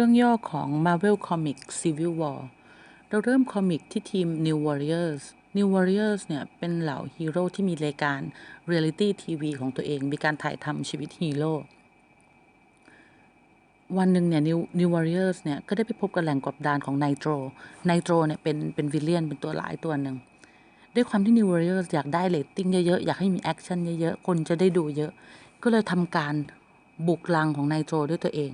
รื่องย่อของ Marvel Comics Civil War เราเริ่มคอมิกที่ทีม New Warriors New Warriors เนี่ย เป็นเหล่าฮีโร่ที่มีรายการ Reality TV ของตัวเอง มีการถ่ายทำชีวิตฮีโร่ วันหนึ่งเนี่ย New New Warriors เนี่ย ก็ได้ไปพบกับแหล่งกบดานของไนโตรไนโตรเนี่ย เป็น เป็นวิลเลียน เป็นตัวหลายตัวหนึ่ง ด้วยความที่ New Warriors อยากได้เรตติ้งเยอะ ๆ อยากให้มีแอคชั่นเยอะ ๆ คนจะได้ดูเยอะ ก็เลยทำการบุกลังของไนโตรด้วยตัวเอง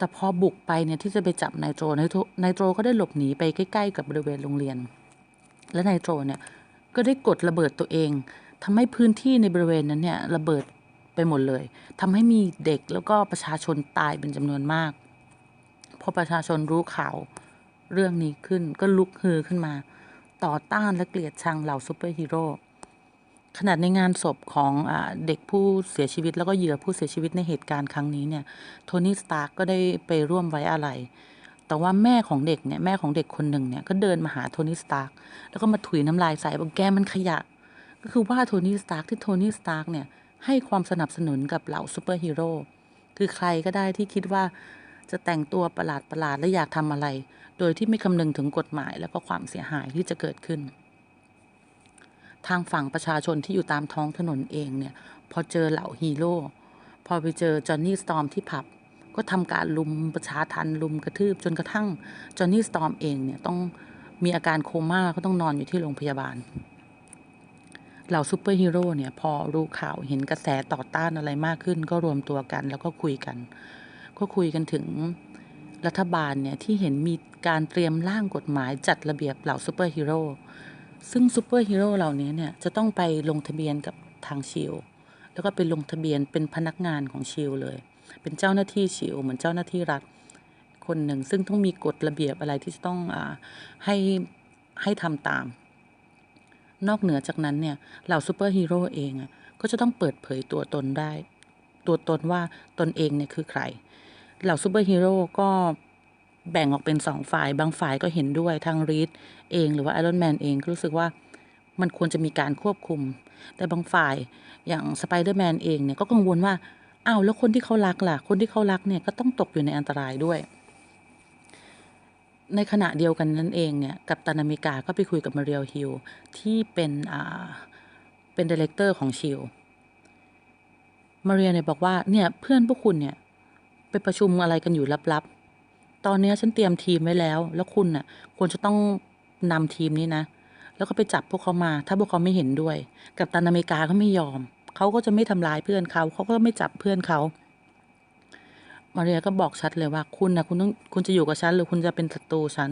แต่พอบุกไปเนี่ยที่จะไปจับไนโตรนโตรไนโตรก็ได้หลบหนีไปใกล้ ๆ กับบริเวณโรงเรียน และไนโตรเนี่ยก็ได้กดระเบิดตัวเองทำให้พื้นที่ในบริเวณนั้นเนี่ยระเบิดไปหมดเลยทำให้มีเด็กแล้วก็ประชาชนตายเป็นจำนวนมาก พอประชาชนรู้ข่าวเรื่องนี้ขึ้นก็ลุกฮือขึ้นมา ต่อต้านและเกลียดชังเหล่าซูเปอร์ฮีโร่ ขนาดในงานศพของอเด็กผู้เสียชีวิต แล้วก็เหยื่อผู้เสียชีวิตในเหตุการณ์ครั้งนี้เนี่ยโทนี่สตาร์กก็ได้ไปร่วมไว้อะไร แต่ว่าแม่ของเด็กเนี่ยแม่ของเด็กคนหนึ่งเนี่ยก็เดินมาหาโทนี่สตาร์กแล้วก็มาถุยน้ำลายใส่บอกแกมันขยะ ก็คือว่าโทนี่สตาร์กที่โทนี่สตาร์กเนี่ยให้ความสนับสนุนกับเหล่าซูเปอร์ฮีโร่คือใครก็ได้ที่คิดว่าจะแต่งตัวประหลาดประหลาดและอยากทำอะไร โดยที่ไม่คำนึงถึงกฎหมาย แล้วก็ความเสียหายที่จะเกิดขึ้น ทางฝั่งประชาชนที่อยู่ตามท้องถนนเองเนี่ย พอเจอเหล่าฮีโร่พอไปเจอจอห์นนี่สตอมที่ผับ ก็ทำการลุมประชาทันลุมกระทืบจนกระทั่งจอห์นนี่สตอมเองเนี่ยต้องมีอาการโคม่าก็ต้องนอนอยู่ที่โรงพยาบาลเหล่าซูเปอร์ฮีโร่เนี่ยพอรู้ข่าวเห็นกระแสต่อต้านอะไรมากขึ้น ก็รวมตัวกันแล้วก็คุยกัน ก็คุยกันถึงรัฐบาลเนี่ยที่เห็นมีการเตรียมร่างกฎหมายจัดระเบียบเหล่าซูเปอร์ฮีโร่ ซึ่งซูเปอร์ฮีโร่เหล่านี้เนี่ยจะต้องไปลงทะเบียนกับทางชิลแล้วก็ไปลงทะเบียนเป็นพนักงานของชิลเลย เป็นเจ้าหน้าที่ชิลเหมือนเจ้าหน้าที่รัฐคนหนึ่ง ซึ่งต้องมีกฎระเบียบอะไรที่จะต้องอให้ให้ทำตาม นอกเหนือจากนั้นเนี่ยเหล่าซูเปอร์ฮีโร่เองอะก็จะต้องเปิดเผยตัวตนได้ ตัวตนว่าตนเองเนี่ยคือใคร เหล่าซูเปอร์ฮีโร่ก็ แบ่งออกเป็นสองฝ่าย บางฝ่ายก็เห็นด้วยทางรีดเองหรือว่าไอรอนแมนเองก็รู้สึกว่ามันควรจะมีการควบคุม แต่บางฝ่ายอย่างสไปเดอร์แมนเองเนี่ยก็กังวลว่าอ้าวแล้วคนที่เขารักล่ะ คนที่เขารักเนี่ยก็ต้องตกอยู่ในอันตรายด้วย ในขณะเดียวกันนั้นเองเนี่ยกับตันอเมริกาก็ไปคุยกับมาเรียลฮิลที่เป็นอ่าเป็นดีเลกเตอร์ของชิลมาเรียเนี่ยบอกว่าเนี่ยเพื่อนพวกคุณเนี่ยไปประชุมอะไรกันอยู่ลับๆ ตอนนี้ฉันเตรียมทีมไว้แล้ว แล้วคุณน่ะ ควรจะต้องนำทีมนี้นะ แล้วก็ไปจับพวกเขามา ถ้าพวกเขาไม่เห็นด้วย กับตันอเมริกาก็ไม่ยอม เขาก็จะไม่ทำร้ายเพื่อนเขา เขาก็ไม่จับเพื่อนเขา มาเรียก็บอกชัดเลยว่า คุณนะคุณต้องคุณจะอยู่กับฉันหรือคุณจะเป็นศัตรูฉัน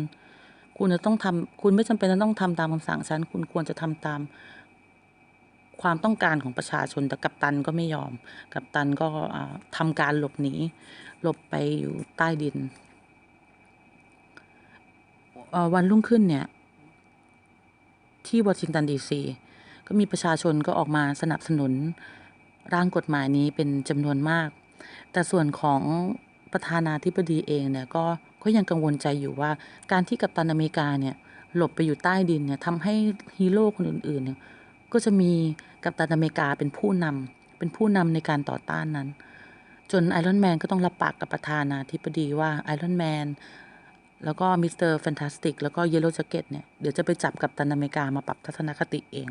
คุณจะต้องทำคุณไม่จำเป็นจะต้องทำตามคำสั่งฉัน คุณควรจะทำตามความต้องการของประชาชนแต่กัปตันก็ไม่ยอม กัปตันก็ทำการหลบหนี หลบไปอยู่ใต้ดิน วันรุ่งขึ้นเนี่ย ที่วอชิงตันดีซีก็มีประชาชนก็ออกมาสนับสนุนร่างกฎหมายนี้เป็นจำนวนมาก แต่ส่วนของประธานาธิบดีเองเนี่ยก็ก็ยังกังวลใจอยู่ว่า การที่กัปตันอเมริกาเนี่ยหลบไปอยู่ใต้ดินเนี่ยทำให้ฮีโร่คนอื่นๆเนี่ยก็จะมีกัปตันอเมริกาเป็นผู้นำเป็นผู้นำในการต่อต้านนั้น จนไอรอนแมนก็ต้องรับปากกับประธานาธิบดีว่าไอรอนแมน แล้วก็มิสเตอร์แฟนตาสติกแล้วก็เยลโล่แจ็คเก็ตเนี่ย เดี๋ยวจะไปจับกับตันอเมริกามาปรับทัศนคติเอง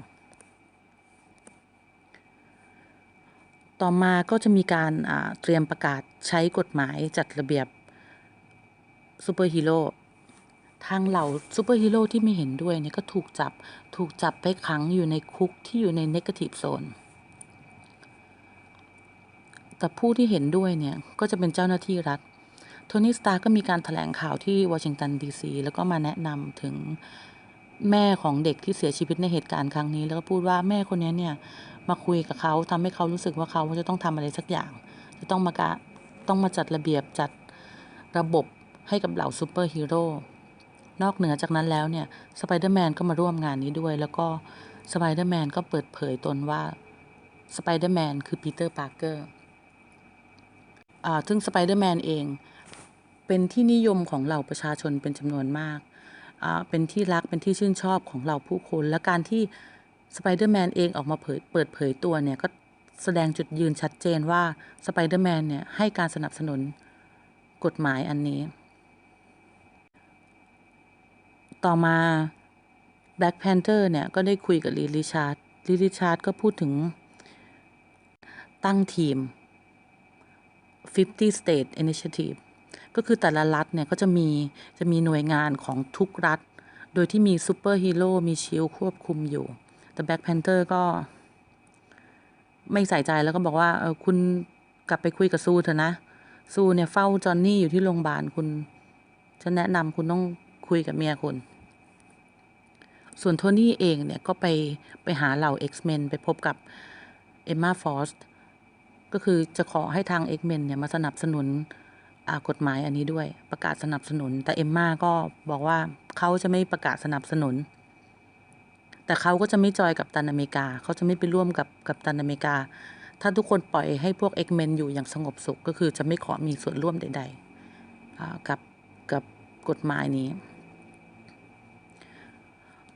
ต่อมาก็จะมีการเตรียมประกาศใช้กฎหมายจัดระเบียบซูเปอร์ฮีโร่ทางเหล่าซูเปอร์ฮีโร่ที่ไม่เห็นด้วยเนี่ยก็ถูกจับถูกจับไปขังอยู่ในคุกที่อยู่ในเนกาทีฟโซนแต่ผู้ที่เห็นด้วยเนี่ย ก็จะเป็นเจ้าหน้าที่รัฐ โทนี่สตาร์ก็มีการถแถลงข่าวที่วอชิงตันดีซีแล้วก็มาแนะนำถึงแม่ของเด็กที่เสียชีวิตในเหตุการณ์ครั้งนี้ แล้วก็พูดว่าแม่คนนี้เนี่ยมาคุยกับเขาทำให้เขารู้สึกว่าเขาจะต้องทำอะไรสักอย่าง จะต้องมากะต้องมาจัดระเบียบจัดระบบให้กับเหล่าซูเปอร์ฮีโร่นอกเหนือจากนั้นแล้วเนี่ยสไปเดอร์แมนก็มาร่วมงานนี้ด้วย แล้วก็สไปเดอร์แมนก็เปิดเผยตนว่าสไปเดอร์แมนคือปีเตอร์ปาร์เกอร์อ่าซึ่งสไปเดอร์แมนเอง เป็นที่นิยมของเหล่าประชาชนเป็นจำนวนมาก เป็นที่รักเป็นที่ชื่นชอบของเหล่าผู้คน และการที่สไปเดอร์แมนเองออกมาเผยเปิดเผยตัวเนี่ยก็แสดงจุดยืนชัดเจนว่าสไปเดอร์แมนเนี่ยให้การสนับสนุนกฎหมายอันนี้ ต่อมา Black Panther เนี่ยก็ได้คุยกับลีริชาร์ดลีริชาร์ดก็พูดถึงตั้งทีม 50 State Initiative ก็คือแต่ละรัฐเนี่ยก็จะมีจะมีหน่วยงานของทุกรัฐ โดยที่มีซูเปอร์ฮีโร่มีชิลควบคุมอยู่ แต่ Black Panther ก็ ไม่ใส่ใจแล้วก็บอกว่าเออคุณกลับไปคุยกับซูเถอะนะ ซูเนี่ยเฝ้าจอห์นนี่อยู่ที่โรงพยาบาลคุณฉันแนะนำคุณต้องคุยกับเมียคุณ ส่วนโทนี่เองเนี่ยก็ไปไปหาเหล่า X-Men ไปพบกับเอมมาฟอสก็คือจะขอให้ทาง X-Men เนี่ยมาสนับสนุน กฎหมายอันนี้ด้วยประกาศสนับสนุน แต่เอมมาก็บอกว่าเขาจะไม่ประกาศสนับสนุน แต่เขาก็จะไม่จอยกับตันอเมริกาเขาจะไม่ไปร่วมกับกับตันอเมริกา ถ้าทุกคนปล่อยให้พวก X-Men อยู่อย่างสงบสุขก็คือจะไม่ขอมีส่วนร่วมใดๆกับกับกฎหมายนี้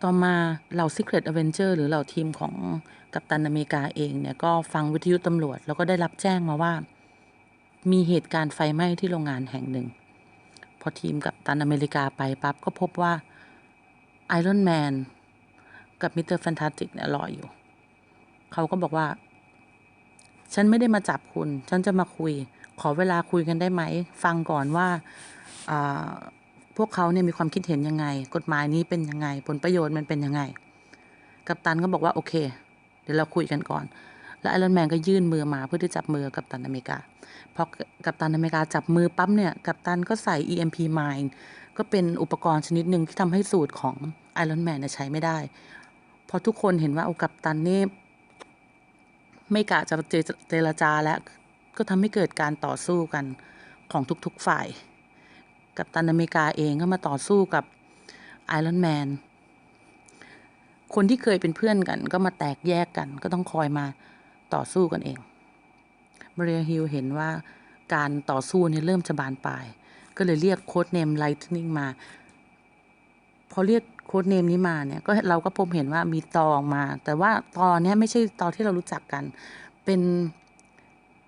ต่อมาเหล่า Secret Avenger หรือเหล่าทีมของกัปตันอเมริกาเองเนี่ยก็ฟังวิทยุตำรวจ แล้วก็ได้รับแจ้งมาว่า มีเหตุการณ์ไฟไหม้ที่โรงงานแห่งหนึ่ง พอทีมกัปตันอเมริกาไปปั๊บก็พบว่าไอรอนแมนกับมิสเตอร์แฟนตาติกเนี่ยรออยู่ เขาก็บอกว่า ฉันไม่ได้มาจับคุณ ฉันจะมาคุย ขอเวลาคุยกันได้ไหม ฟังก่อนว่าอ่าพวกเขาเนี่ยมีความคิดเห็นยังไง กฎหมายนี้เป็นยังไง ผลประโยชน์มันเป็นยังไง กัปตันก็บอกว่าโอเค เดี๋ยวเราคุยกันก่อน แล้วไอรอนแมนก็ยื่นมือมาเพื่อที่จับมือกับกัปตันอเมริกาพอกัปตันอเมริกาจับมือปั๊บเนี่ยกัปตันก็ใส่ EMP mine ก็เป็นอุปกรณ์ชนิดหนึ่งที่ทำให้สูตรของไอรอนแมนใช้ไม่ได้พอทุกคนเห็นว่าโอ้กัปตันนี่ไม่กะจะเจเจรจาแล้วก็ทำให้เกิดการต่อสู้กันของทุกๆฝ่าย กัปตันอเมริกาเองก็มาต่อสู้กับไอรอนแมนคนที่เคยเป็นเพื่อนกัน ก็มาแตกแยกกัน ก็ต้องคอยมา ต่อสู้กันเอง มาเรียฮิลเห็นว่าการต่อสู้เนี่ยเริ่มจะบานปลาย ก็เลยเรียกโค้ดเนมไลท์นิ่งมา พอเรียกโค้ดเนมนี้มาเนี่ยก็เราก็พบเห็นว่ามีตอออกมา แต่ว่าตอเนี้ยไม่ใช่ตอที่เรารู้จักกัน เป็น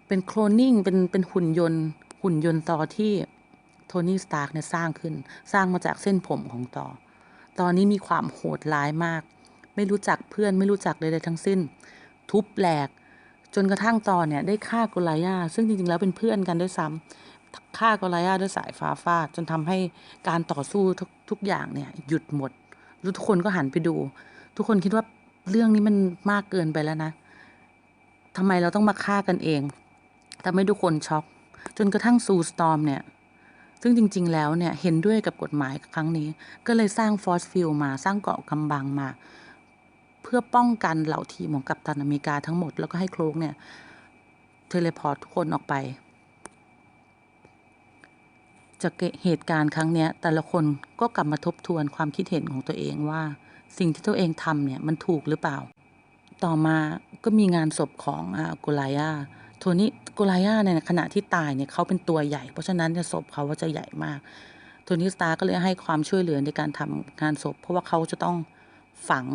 เป็นโคลนนิ่งเป็นเป็นหุ่นยนต์ หุ่นยนต์ตอที่โทนี่สตาร์กเนี่ยสร้างขึ้น สร้างมาจากเส้นผมของตอ ตอนนี้มีความโหดร้ายมาก ไม่รู้จักเพื่อนไม่รู้จักใดๆทั้งสิ้น ทุบแหลก จนกระทั่งตอนเนี่ยได้ฆ่าโกลายาซึ่งจริงๆแล้วเป็นเพื่อนกันด้วยซ้ำฆ่าโกลายาด้วยสายฟ้าฟาดจนทำให้การต่อสู้ทุกทุกอย่างเนี่ยหยุดหมดทุกคนก็หันไปดู ทุกคนคิดว่าเรื่องนี้มันมากเกินไปแล้วนะทำไมเราต้องมาฆ่ากันเองทำให้ทุกคนช็อก จนกระทั่งซูสตอมเนี่ยซึ่งจริง ๆ แล้วเนี่ยเห็นด้วยกับกฎหมายครั้งนี้ ก็เลยสร้างฟอสฟิลมาสร้างเกาะกำบังมา พื่อป้องกันเหล่าทีมของกัปตันอเมริกาทั้งหมด แล้วก็ให้โคลกเนี่ยเทเลพอร์ตทุกคนออกไป จากเหตุการณ์ครั้งนี้แต่ละคนก็กลับมาทบทวนความคิดเห็นของตัวเองว่า สิ่งที่ตัวเองทำเนี่ยมันถูกหรือเปล่า ต่อมาก็มีงานศพของอ่าโกลายาโทนี่โกลายาในยขณะที่ตายเนี่ยเขาเป็นตัวใหญ่ เพราะฉะนั้นศพเขาก็จะใหญ่มากโทนี่สตาร์ก็เลยให้ความช่วยเหลือในการทำงานศพ เพราะว่าเขาจะต้องฝัง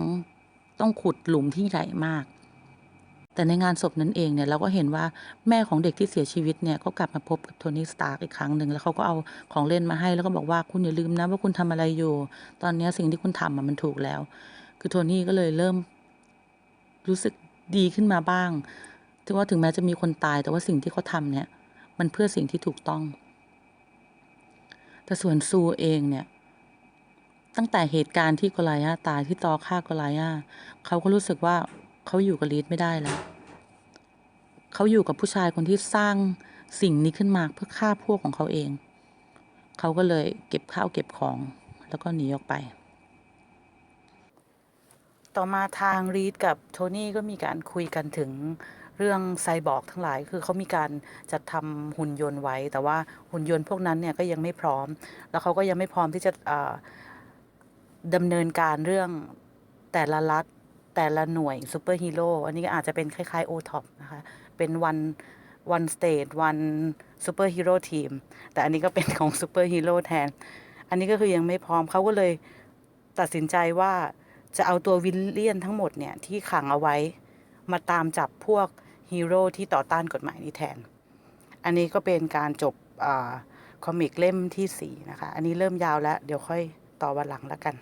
ต้องขุดหลุมที่ใหญ่มาก แต่ในงานศพนั้นเองเนี่ยเราก็เห็นว่าแม่ของเด็กที่เสียชีวิตเนี่ยก็กลับมาพบกับโทนี่สตาร์กอีกครั้งหนึ่งแล้วเขาก็เอาของเล่นมาให้แล้วก็บอกว่าคุณอย่าลืมนะว่าคุณทำอะไรอยู่ ตอนนี้สิ่งที่คุณทำมันถูกแล้ว คือโทนี่ก็เลยเริ่มรู้สึกดีขึ้นมาบ้างถึงว่าถึงแม้จะมีคนตายแต่ว่าสิ่งที่เขาทำเนี่ย มันเพื่อสิ่งที่ถูกต้อง แต่ส่วนซูเองเนี่ย ตั้งแต่เหตุการณ์ที่โกลายาตายที่ตอฆ่าโกลายาเขาก็รู้สึกว่าเขาอยู่กับลีดไม่ได้แล้วเขาอยู่กับผู้ชายคนที่สร้างสิ่งนี้ขึ้นมาเพื่อฆ่าพวกของเขาเอง เขาก็เลยเก็บข้าวเก็บของ แล้วก็หนีออกไป ต่อมาทางรีดกับโทนี่ก็มีการคุยกันถึงเรื่องไซบอร์กทั้งหลาย คือเขามีการจัดทำหุ่นยนต์ไว้ แต่ว่าหุ่นยนต์พวกนั้นเนี่ยก็ยังไม่พร้อม แล้วเขาก็ยังไม่พร้อมที่จะ ดำเนินการเรื่องแต่ละรัฐแต่ละหน่วยซูเปอร์ฮีโร่อันนี้ก็อาจจะเป็นคล้ายๆโอท็อปนะคะ เป็นวันวันสเตทวันซูเปอร์ฮีโร่ทีมแต่อันนี้ก็เป็นของซูเปอร์ฮีโร่แทน อันนี้ก็คือยังไม่พร้อมเขาก็เลยตัดสินใจว่าจะเอาตัววิลเลียนทั้งหมดเนี่ย ที่ขังเอาไว้มาตามจับพวกฮีโร่ที่ต่อต้านกฎหมายนี้แทน อันนี้ก็เป็นการจบอคอมิกเล่มที่ 4 นะคะ อันนี้เริ่มยาวแล้ว เดี๋ยวค่อย ต่อวันหลังแล้วกัน